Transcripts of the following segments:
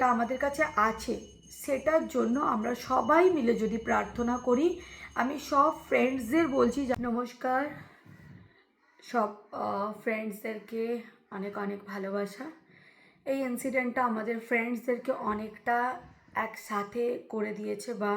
যেটা আমাদের কাছে আছে, সেটার জন্য আমরা সবাই মিলে যদি প্রার্থনা করি, আমি সব ফ্রেন্ডসদের বলছি নমস্কার। সব ফ্রেন্ডসদেরকে অনেক অনেক ভালোবাসা। এই ইনসিডেন্টটা আমাদের ফ্রেন্ডসদেরকে অনেকটা একসাথে করে দিয়েছে বা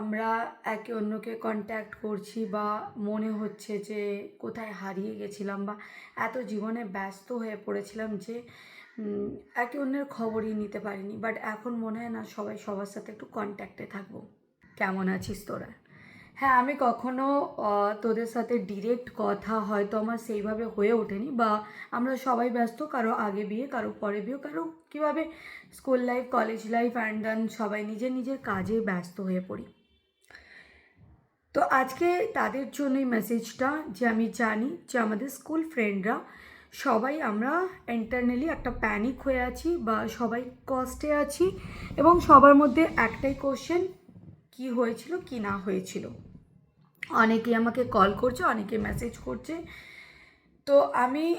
আমরা একে অন্যকে কন্ট্যাক্ট করছি বা মনে হচ্ছে যে, কোথায় হারিয়ে গেছিলাম বা এত জীবনে ব্যস্ত হয়ে পড়েছিলাম যে একে অন্যের খবরই নিতে পারিনি বাট এখন মনে হয় না সবাই সবার সাথে একটু কন্ট্যাক্টে থাকব। কেমন আছিস তোরা? হ্যাঁ আমি কখনো তোদের সাথে ডিরেক্ট কথা হয়তো আমার সেইভাবে হয়ে ওঠেনি, বা আমরা সবাই ব্যস্ত, কারও আগে বিয়ে, কারও পরে বিয়ে, কারও কীভাবে school life college life and then সবাই নিজের নিজের কাজে ব্যস্ত হয়ে পড়ি। তো আজকে তাদের জন্যই মেসেজটা যে আমি জানি যে আমাদের স্কুল ফ্রেন্ডরা সবাই আমরা ইন্টারনালি একটা প্যানিক হয়ে আছি বা সবাই কষ্টে আছি এবং সবার মধ্যে একটাই কোশ্চেন কি হয়েছিল, কি না হয়েছিল? অনেকে আমাকে কল করছে অনেকে মেসেজ করছে। তো আমি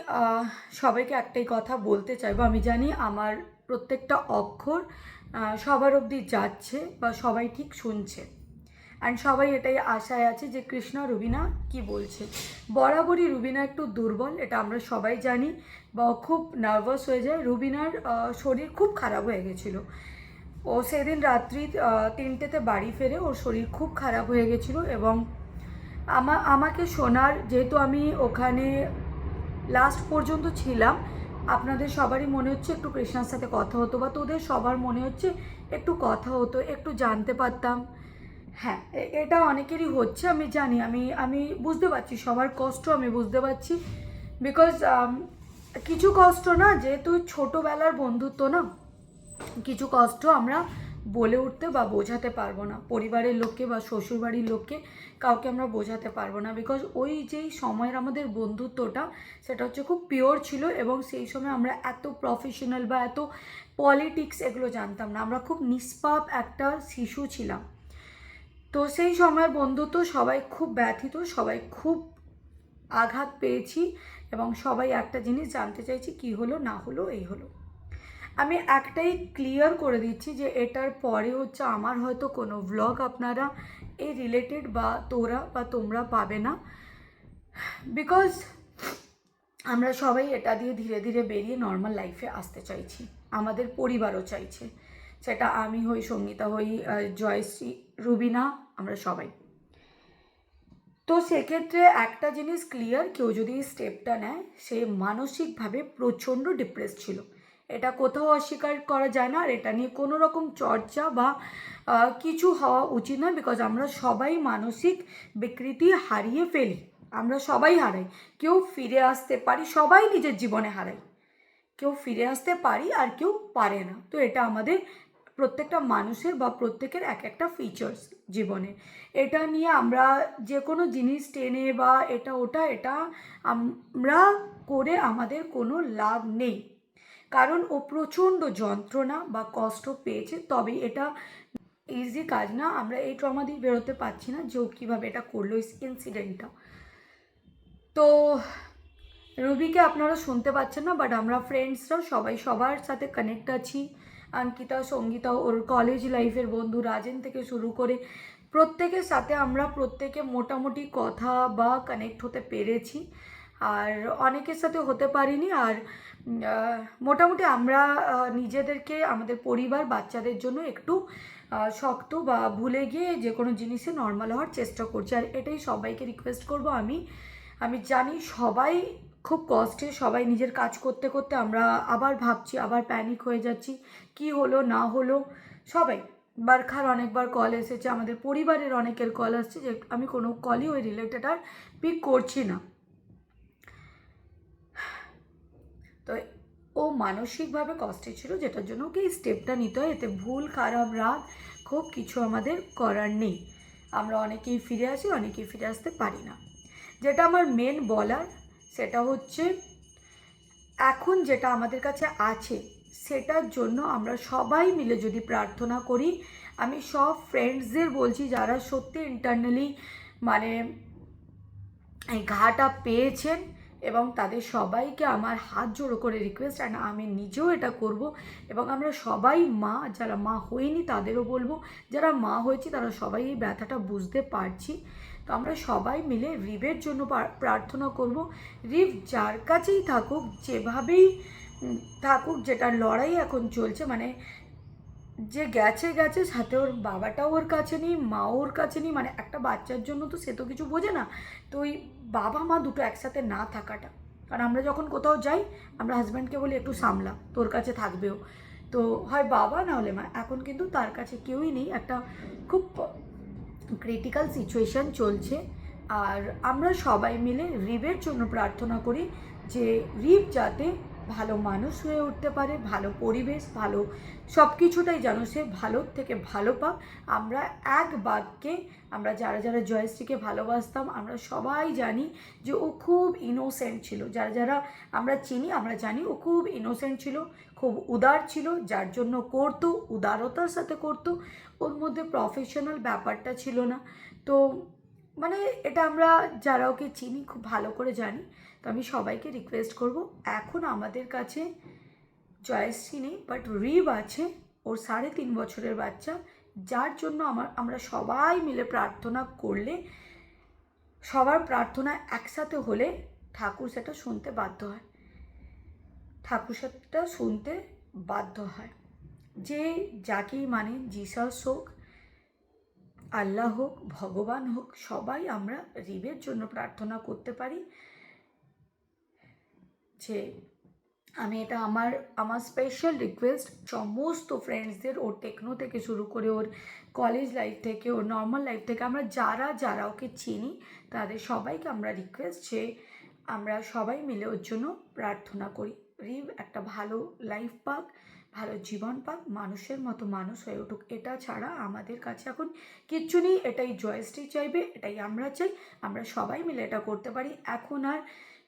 সবাইকে একটাই কথা বলতে চাইব। আমি জানি আমার প্রত্যেকটা অক্ষর সবার অবধি যাচ্ছে বা সবাই ঠিক শুনছে। অ্যান্ড সবাই এটাই আশায় আছে যে কৃষ্ণা রুবিনা কি বলছে। বরাবরই রুবিনা একটু দুর্বল, এটা আমরা সবাই জানি। বা খুব নার্ভাস হয়ে যায়। রুবিনার শরীর খুব খারাপ হয়ে গেছিল। ও সেদিন রাত্রি তিনটেতে বাড়ি ফেরে ওর শরীর খুব খারাপ হয়ে গেছিল এবং আমা, আমাকে শোনার, যেহেতু আমি ওখানে লাস্ট পর্যন্ত ছিলাম, আপনাদের সবারই মনে হচ্ছে একটু কৃষ্ণার সাথে কথা হতো বা তোদের সবার মনে হচ্ছে একটু কথা হতো, একটু জানতে পারতাম। হ্যাঁ এটা অনেকেরই হচ্ছে, আমি জানি, আমি আমি বুঝতে পারছি, সবার কষ্ট আমি বুঝতে পারছি বিকজ কিছু কষ্ট না, যেহেতু ছোটোবেলার বন্ধুত্ব না, কিছু কষ্ট আমরা বলে উঠতে বা বোঝাতে পারব না, পরিবারের লোককে বা শ্বশুরবাড়ির লোককে কাউকে আমরা বোঝাতে পারব না বিকজ ওই যেই সময়ের আমাদের বন্ধুত্বটা, সেটা হচ্ছে খুব পিওর ছিল এবং সেই সময় আমরা এত প্রফেশনাল বা এত পলিটিক্স এগুলো জানতাম না, আমরা খুব নিষ্পাপ একটা শিশু ছিলাম। তো সেই সময়ের বন্ধুত্ব সবাই খুব ব্যথিত, সবাই খুব আঘাত পেয়েছি এবং সবাই একটা জিনিস জানতে চাইছি, কি হলো, না হলো, এই হলো। আমি একটাই ক্লিয়ার করে দিচ্ছি যে এটার পরে হচ্ছে আমার হয়তো কোনো ভ্লগ আপনারা এই রিলেটেড বা তোরা বা তোমরা পাবে না। বিকজ আমরা সবাই এটা দিয়ে ধীরে ধীরে বেরিয়ে নর্মাল লাইফে আসতে চাইছি, আমাদের পরিবারও চাইছে। সেটা আমি হই, সঙ্গীতা হই জয়শ্রী, রুবিনা, আমরা সবাই। তো সেক্ষেত্রে একটা জিনিস ক্লিয়ার কেউ যদি স্টেপটা নেয়, সে মানসিকভাবে প্রচণ্ড ডিপ্রেস ছিল। এটা কোথাও অস্বীকার করা যায় না, আর এটা নিয়ে কোনো রকম চর্চা বা কিছু হওয়া উচিত নয় বিকজ আমরা সবাই মানসিক বিকৃতি হারিয়ে ফেলি। আমরা সবাই হারাই। কেউ ফিরে আসতে পারি, সবাই নিজের জীবনে হারাই। কেউ ফিরে আসতে পারি আর কেউ পারে না। তো এটা আমাদের প্রত্যেকটা মানুষের বা প্রত্যেকের এক একটা ফিচার্স জীবনে এটা নিয়ে আমরা যে কোনো জিনিস টেনে বা এটা, ওটা, এটা আমরা করে আমাদের কোনো লাভ নেই। কারণ ও প্রচণ্ড যন্ত্রণা বা কষ্ট পেয়েছে, তবে এটা ইজি কাজ না। আমরা এই ট্রমা দিয়ে বেরোতে পারছি না যে ও কীভাবে এটা করল ইনসিডেন্টটা তো রুবিকে আপনারা শুনতে পাচ্ছেন না বাট আমরা ফ্রেন্ডসরা সবাই সবার সাথে কানেক্ট আছি। অঙ্কিতা সঙ্গীতা ওর কলেজ লাইফের বন্ধু রাজেন থেকে শুরু করে প্রত্যেকের সাথে আমরা প্রত্যেকে মোটামুটি কথা বা কানেক্ট হতে পেরেছি। আর অনেকের সাথে হতে পারিনি। আর মোটামুটি আমরা নিজেদেরকে, আমাদের পরিবার, বাচ্চাদের জন্য একটু শক্ত বা ভুলে গিয়ে যে কোনো জিনিসে নর্মাল হওয়ার চেষ্টা করছি। আর এটাই সবাইকে রিকোয়েস্ট করব আমি। আমি জানি সবাই খুব কষ্টে সবাই নিজের কাজ করতে করতে আমরা আবার ভাবছি, আবার প্যানিক হয়ে যাচ্ছি, কি হলো, না হলো। সবাই, বারখার অনেকবার কল এসেছে, আমাদের পরিবারের অনেকের কল আসছে যে, আমি কোনো কলই ওই রিলেটেড আর পিক করছি না। তো ও মানসিকভাবে কষ্টে ছিল, যেটার জন্য ওকে এই স্টেপটা নিতে হয়। এতে ভুল, খারাপ, রাগ, খুব কিছু আমাদের করার নেই। আমরা অনেকেই ফিরে আসি, অনেকেই ফিরে আসতে পারি না। যেটা আমার মেন বলার সেটা হচ্ছে, এখন যেটা আমাদের কাছে আছে, সেটার জন্য আমরা সবাই মিলে যদি প্রার্থনা করি, আমি সব ফ্রেন্ডসদের বলছি যারা সত্যি ইন্টারনালি মানে এই ঘাটা পেয়েছেন এবং তাদের সবাইকে আমার হাত জোড়ো করে রিকোয়েস্ট অ্যান্ড আমি নিজেও এটা করব এবং আমরা সবাই মা, যারা মা হইনি তাদেরও বলব, যারা মা হয়েছি তারা সবাই এই ব্যথাটা বুঝতে পারছি। তো আমরা সবাই মিলে রিভের জন্য প্রার্থনা করব। রিভ যার কাছেই থাকুক, যেভাবেই থাকুক, যেটা লড়াই এখন চলছে মানে যে গেছে গেছে, সাথে ওর বাবাটাও ওর কাছে নেই মা ওর কাছে নেই মানে একটা বাচ্চার জন্য তো সে তো কিছু বোঝে না। তো ওই বাবা, মা দুটো একসাথে না থাকাটা। কারণ আমরা যখন কোথাও যাই, আমরা হাজব্যান্ডকে বলি, একটু সামলা, তোর কাছে থাকবেও। তো হয় বাবা, না হলে মা। এখন কিন্তু তার কাছে কেউই নেই। একটা খুব ক্রিটিক্যাল সিচুয়েশন চলছে। আর আমরা সবাই মিলে রিভের জন্য প্রার্থনা করি যে রিভ যাতে ভালো মানুষ হয়ে উঠতে পারে, ভালো পরিবেশ, ভালো সব কিছুটাই যেন সে ভালোর থেকে ভালো পাক। আমরা এক বাক্যে আমরা যারা যারা জয়শ্রীকে ভালোবাসতাম, আমরা সবাই জানি যে ও খুব ইনোসেন্ট ছিল। যারা যারা আমরা চিনি, আমরা জানি ও খুব ইনোসেন্ট ছিল, খুব উদার ছিল, যার জন্য করতো, উদারতার সাথে করতো। ওর মধ্যে প্রফেশনাল ব্যাপারটা ছিল না। তো মানে এটা আমরা যারা ওকে চিনি খুব ভালো করে জানি, তো আমি সবাইকে রিকোয়েস্ট করব, এখন আমাদের কাছে জয়শ্রী নেই বাট রিভ আছে, ওর সাড়ে তিন বছরের বাচ্চা, যার জন্য আমার, আমরা সবাই মিলে প্রার্থনা করলে, সবার প্রার্থনা একসাথে হলে ঠাকুর সেটা শুনতে বাধ্য হয়। ঠাকুর সেটা শুনতে বাধ্য হয়। যে যাকেই মানে জিসাস হোক, আল্লাহ হোক, ভগবান হোক, সবাই আমরা রিবের জন্য প্রার্থনা করতে পারি। যে আমি এটা আমার আমার স্পেশাল রিকোয়েস্ট সমস্ত ফ্রেন্ডসদের ওর টেকনো থেকে শুরু করে ওর কলেজ লাইফ থেকে, ওর নর্মাল লাইফ থেকে আমরা যারা যারা ওকে চিনি, তাদের সবাইকে আমরা রিকোয়েস্ট যে আমরা সবাই মিলে ওর জন্য প্রার্থনা করি। রিভ একটা ভালো লাইফ পাক। ভালো জীবন পাক, মানুষের মতো মানুষ হয়ে উঠুক। এটা ছাড়া আমাদের কাছে এখন কিচ্ছু নেই। এটাই জয়শ্রী চাইবে, এটাই আমরা চাই। আমরা সবাই মিলে এটা করতে পারি। এখন আর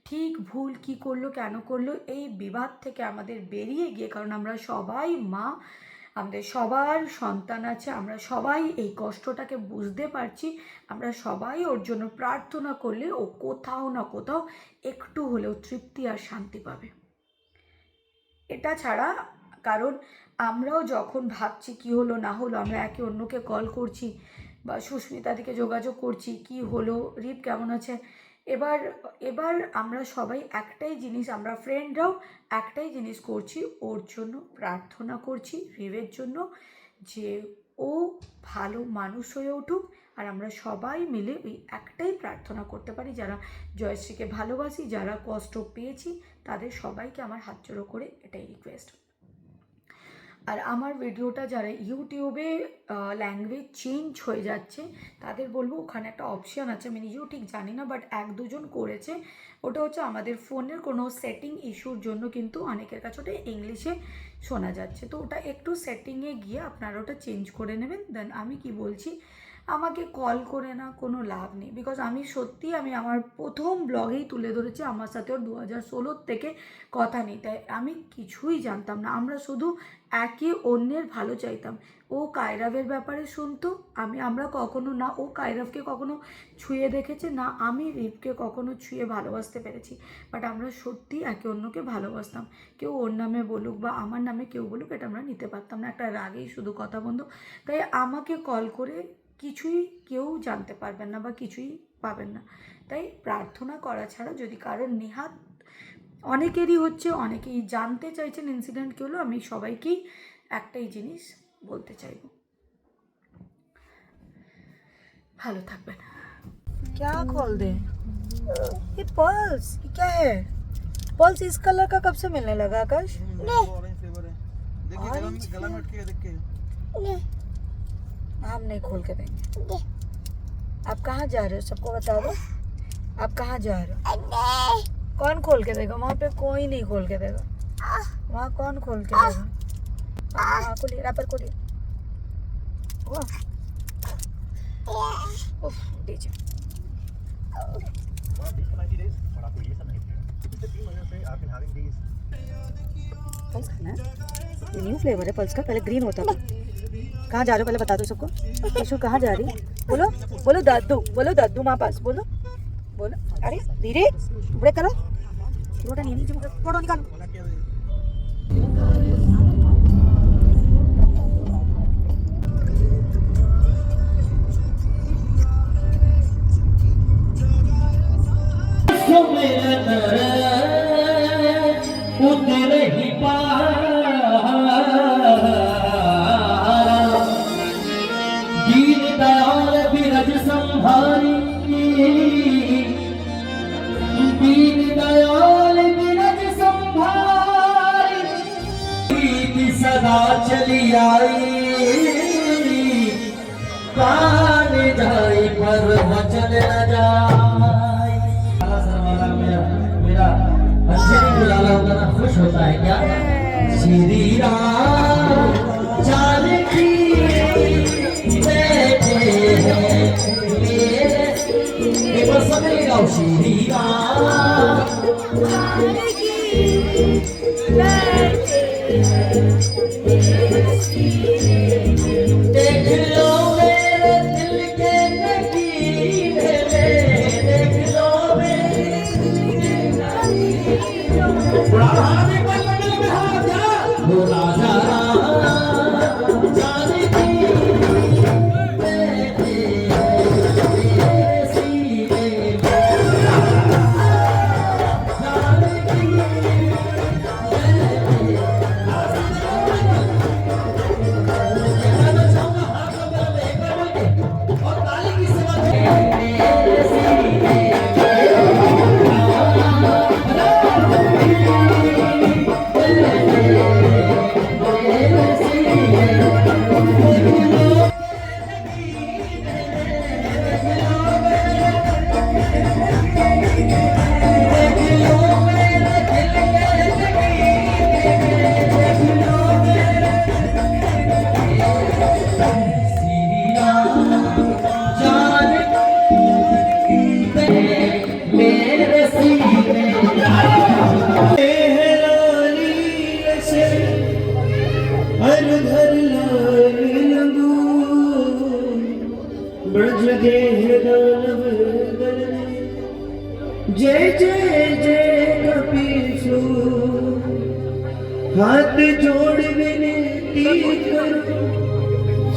ঠিক ভুল কি করল, কেন করল, এই বিবাদ থেকে আমাদের বেরিয়ে গিয়ে, কারণ আমরা সবাই মা, আমাদের সবার সন্তান আছে, আমরা সবাই এই কষ্টটাকে বুঝতে পারছি। আমরা সবাই ওর জন্য প্রার্থনা করলে ও কোথাও না কোথাও একটু হলেও তৃপ্তি আর শান্তি পাবে। এটা ছাড়া কারণ আমরাও যখন ভাবছি কি হলো না হলো, আমরা একে অন্যকে কল করছি বা সুস্মিতা দিকে যোগাযোগ করছি, কি হলো, রিপ কেমন আছে? এবার এবার আমরা সবাই একটাই জিনিস, আমরা ফ্রেন্ডরাও একটাই জিনিস করছি, ওর জন্য প্রার্থনা করছি রিভের জন্য, যে ও ভালো মানুষ হয়ে উঠুক আর আমরা সবাই মিলে ওই একটাই প্রার্থনা করতে পারি, যারা জয়শ্রীকে ভালোবাসি, যারা কষ্ট পেয়েছি, তাদের সবাইকে আমার হাত জোড়ো করে এটাই রিকোয়েস্ট আর আমার ভিডিওটা যারা ইউটিউবে ল্যাঙ্গুয়েজ চেঞ্জ হয়ে যাচ্ছে, তাদের বলব ওখানে একটা অপশান আছে, আমি নিজেও ঠিক জানি না বাট এক দুজন করেছে। ওটা হচ্ছে আমাদের ফোনের কোনো সেটিং ইস্যুর জন্য কিন্তু অনেকের কাছে ওটা ইংলিশে শোনা যাচ্ছে। তো ওটা একটু সেটিংয়ে গিয়ে আপনারা ওটা চেঞ্জ করে নেবেন। দেন আমি কি বলছি আমাকে কল করে না, কোনো লাভ নেই। বিকজ আমি সত্যি আমি আমার প্রথম ব্লগেই তুলে ধরেছি, আমার সাথে ওর দু হাজার ষোলোর থেকে কথা নেই। তাই আমি কিছুই জানতাম না। আমরা শুধু একে অন্যের ভালো চাইতাম। ও কায়রাবের ব্যাপারে শুনতো, আমি, আমরা কখনো না, ও কায়রাবকে কখনো ছুঁয়ে দেখেছে, না আমি রিপকে কখনো ছুঁয়ে ভালোবাসতে পেরেছি। বাট আমরা সত্যি একে অন্যকে ভালোবাসতাম। কেউ ওর নামে বলুক বা আমার নামে কেউ বলুক, এটা আমরা নিতে পারতাম না। একটা রাগেই শুধু কথা বন্ধ। তাই আমাকে কল করে কিছুই কেউ জানতে পারবেন না বা কিছুই পাবেন না তাই প্রার্থনা করা ছাড়া যদি কারোর নেহাত অনেকেরই হচ্ছে অনেকেই জানতে চাইছেন ইনসিডেন্ট কী হলো আমি সবাইকেই একটাই জিনিস বলতে চাইব ভালো থাকবেন क्या खोल दे ये पर्स ये क्या है पर्स इस कलर का कब से मिलने लगा आकाश ऑरेंज फ्लेवर है देखिए गला में Orange गला में अटके देख के हम नहीं खोल के देंगे। आप कहाँ जा रहे हो? सबको बता दो। आप कहाँ जा रहे हो? कौन खोल के देगा? वहाँ पे कोई नहीं खोल के देगा। वहाँ कौन खोल के देगा? हाँ खोलिए रैपर खोलिए। दीजिए पल्स खाना है। न्यू फ्लेवर है, पल्स का। पहले ग्रीन होता था। कहाँ जा रहे हो? पहले बता दो सबको। यशु, कहाँ जा रही? बोलो बोलो दादू बोलो दादू माँ पास, बोलो। बोलो। अरे, धीरे। बड़े करो। रोटा नहीं फ़ोटो निकालो सदा चली आई। कान जाई पर वचन न जाई। मेरा मेरा नहीं होता ना खुश होता है क्या? श्री राम जानकी बैठे हैं मेरे एक बार सब गाओ श्री राम देख जय जय जय कपीशु हाथ जोड़ विनती करो,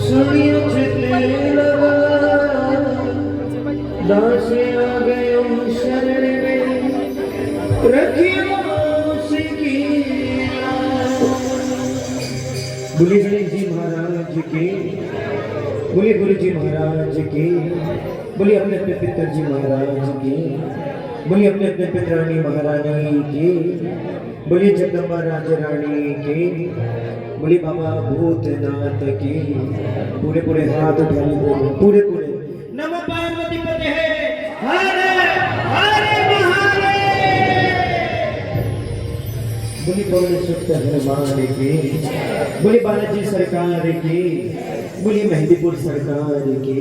सुनियो चितले लगा। दास आ गयो शरण में, रखियो बोलिए गणेश जी महाराज की, बोलिए गुरु जी महाराज की, बोलिए अपने अपने पितर जी महाराज की। बोलिए अपने अपने पितरानी, महारानी की। बोलिए जगदम्बा राजा रानी की। बोलिए बाबा भूतनाथ की। पूरे पूरे हाथ उठा लीजिए पूरे पूरे। नमो पार्वती पते हरे हरे महादेव। बोली बोले सुख हनुमान की? बोली बालाजी सरकार की। बोली मेहंदीपुर सरकार की।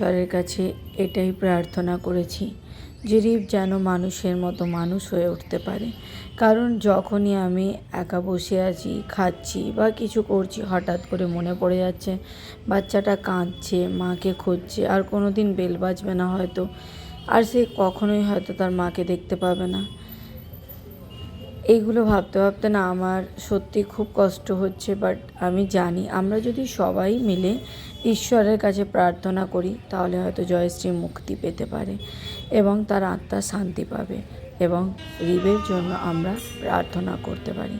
ঈশ্বরের কাছে এটাই প্রার্থনা করেছি যে রিপ যেন মানুষের মতো মানুষ হয়ে উঠতে পারে। কারণ যখনই আমি একা বসে আছি, খাচ্ছি বা কিছু করছি, হঠাৎ করে মনে পড়ে যাচ্ছে, বাচ্চাটা কাঁদছে, মাকে খুঁজছে, আর কোনো দিন বেল বাজবে না হয়তো, আর সে কখনোই হয়তো তার মাকে দেখতে পাবে না। এইগুলো ভাবতে ভাবতে না, আমার সত্যি খুব কষ্ট হচ্ছে বাট আমি জানি, আমরা যদি সবাই মিলে ঈশ্বরের কাছে প্রার্থনা করি, তাহলে হয়তো জয়শ্রী মুক্তি পেতে পারে এবং তার আত্মা শান্তি পাবে এবং রিবের জন্য আমরা প্রার্থনা করতে পারি।